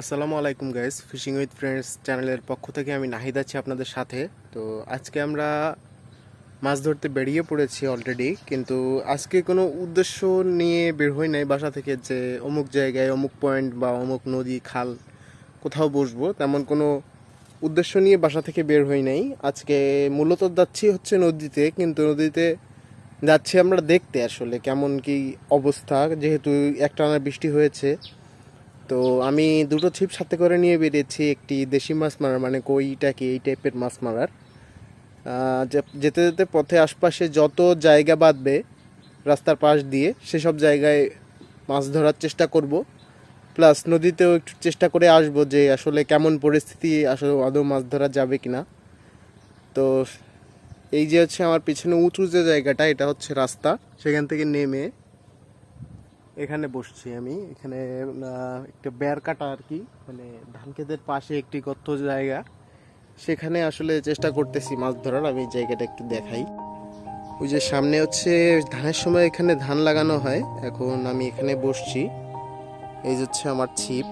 আসসালামু আলাইকুম guys fishing with friends চ্যানেলের পক্ষ থেকে আমি নাহিদ আছি আপনাদের সাথে। তো আজকে আমরা মাছ ধরতে বেরিয়ে পড়েছি অলরেডি কিন্তু আজকে কোনো উদ্দেশ্য নিয়ে বের হই নাই বাসা থেকে যে অমুক জায়গায়, অমুক পয়েন্ট বা অমুক নদী, খাল কোথাও বসবো, তেমন কোনো উদ্দেশ্য নিয়ে বাসা থেকে বের হই নাই। আজকে মূলত যাচ্ছি হচ্ছে নদীতে, কিন্তু নদীতে যাচ্ছি আমরা দেখতে আসলে কেমন কি অবস্থা, যেহেতু একটানা বৃষ্টি হয়েছে। তো আমি দুটো ছিপ সাথে করে নিয়ে বেরিয়েছি, একটি দেশি মাছ মারার মানে কইটাকে এই টাইপের মাছ মারার। যেতে যেতে পথে আশপাশে যত জায়গা বাঁধবে, রাস্তার পাশ দিয়ে সেসব জায়গায় মাছ ধরার চেষ্টা করব। প্লাস নদীতেও একটু চেষ্টা করে আসব যে আসলে কেমন পরিস্থিতি, আসলে আদৌ মাছ ধরা যাবে কি না তো এই যে হচ্ছে আমার পিছনে উঁচু যে জায়গাটা, এটা হচ্ছে রাস্তা। সেখান থেকে নেমে এখানে বসছি আমি। এখানে একটা বেয়ার কাটা আর কি। মানে ধান ক্ষেতের পাশে একটি গর্ত জায়গা। সেখানে আসলে চেষ্টা করতেছি মাছ ধরার আমি জায়গাটা একটু দেখাই। ওই যে সামনে হচ্ছে ধানের সময় এখানে ধান লাগানো হয়। এখন আমি এখানে বসছি। এই যে হচ্ছে আমার ছিপ।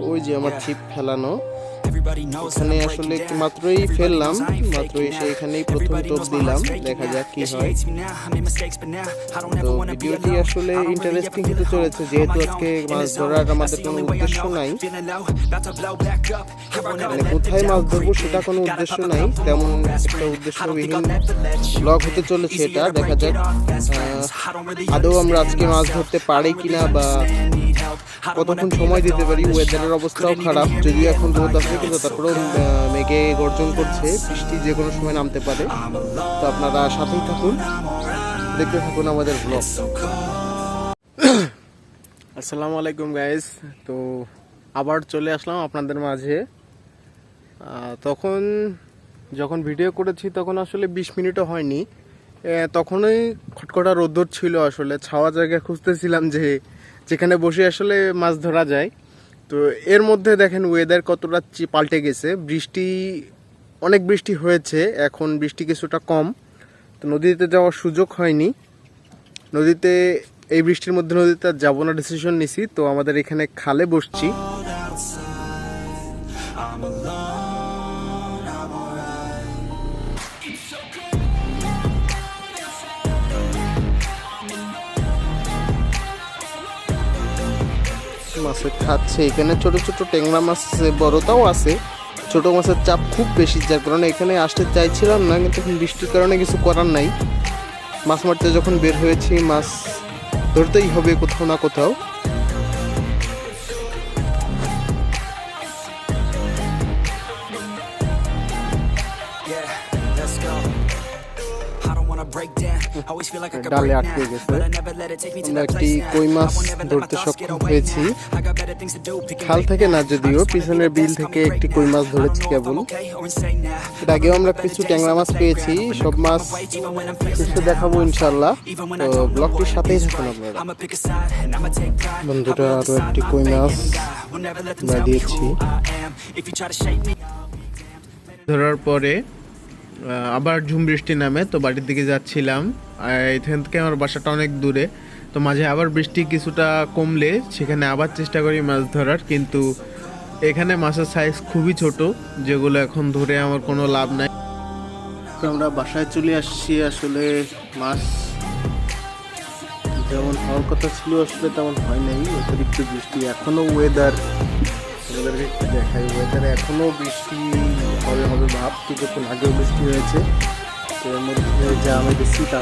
ওই যে আমার ছিপ ফেলানো। এখানে আসলে একটু মাত্রই ফেললাম মাত্র এসে এখানেই প্রথম টোপ দিলাম দেখা যাক কি হয়। তো ভিডিওটি আসলে ইন্টারেস্টিং হতে চলেছে যেহেতু আজকে মাছ ধরার আমাদের কোনো উদ্দেশ্য নাই। মানে কোথায় মাছ ধরবো সেটা কোনো উদ্দেশ্য নাই তেমন একটা উদ্দেশ্যবিহীন ব্লগ হতে চলেছে এটা দেখা যাক। আদৌ আমরা আজকে মাছ ধরতে পারি কিনা বা কতক্ষণ সময় দিতে পারি? ওয়েদারের অবস্থাও খারাপ। যদিও এখন রোদ আছে। কিন্তু তারপরেও মেঘে গর্জন করছে বৃষ্টি যে কোনো সময় নামতে পারে। তো আপনারা সাথেই থাকুন। দেখতে থাকুন আমাদের ব্লগ আসসালামু আলাইকুম গাইস তো আবার চলে আসলাম আপনাদের মাঝে। তখন যখন ভিডিও করেছি তখন আসলে বিশ মিনিটও হয়নি। তখনই খটখটা রোদ্দুর ছিল আসলে। ছাওয়া জায়গা খুঁজতেছিলাম যে যেখানে বসে আসলে মাছ ধরা যায়। তো এর মধ্যে দেখেন ওয়েদার কতটা পাল্টে গেছে। বৃষ্টি, অনেক বৃষ্টি হয়েছে, এখন বৃষ্টি কিছুটা কম। তো নদীতে যাওয়ার সুযোগ হয়নি। নদীতে, এই বৃষ্টির মধ্যে নদীতে যাব না ডিসিশন নিছি। তো আমাদের এখানে খালে বসছি। মাছে খাচ্ছে। এখানে ছোট ছোট ট্যাংরা মাছ বড়টাও আছে। ছোট মাছের চাপ খুব বেশি, যার কারণে এখানে আসতে চাইছিলাম না, কিন্তু বৃষ্টির কারণে কিছু করার নাই। মাছ মারতে যখন বের হয়েছি, মাছ ধরতেই হবে কোথাও না কোথাও। ডালে আটকে গেছে। আমরা একটি কই মাছ ধরতে সক্ষম হয়েছি। খাল থেকে না যদিও পিছনের বিল থেকে একটি কই মাছ ধরেছি কেবল। এর আগেও আমরা কিছু ট্যাংরা মাছ পেয়েছি সব মাছ শেষে দেখাবো ইনশাল্লাহ তো ব্লগটির সাথেই থাকুন আপনারা। বন্ধুরা আরও একটি কই মাছ আমরা দিয়েছি। ধরার পরে আবার ঝুম বৃষ্টি নামে তো বাড়ির দিকে যাচ্ছিলাম এখান থেকে আমার বাসাটা অনেক দূরে। তো মাঝে আবার বৃষ্টি কিছুটা কমলে সেখানে আবার চেষ্টা করি মাছ ধরার, কিন্তু এখানে মাছের সাইজ খুবই ছোট, যেগুলো এখন ধরে আমার কোনো লাভ নাই। তো আমরা বাসায় চলে আসছি আসলে মাছ। যেমন হওয়ার কথা ছিল আসলে তেমন হয় নাই, অতিরিক্ত বৃষ্টি এখনও ওয়েদার একটু দেখাই ওয়েদারে এখনও বৃষ্টি হবে হবে ভাব, কিছুক্ষণ আগেও বৃষ্টি হয়েছে। এর মধ্যে যা আমি দেখছি তা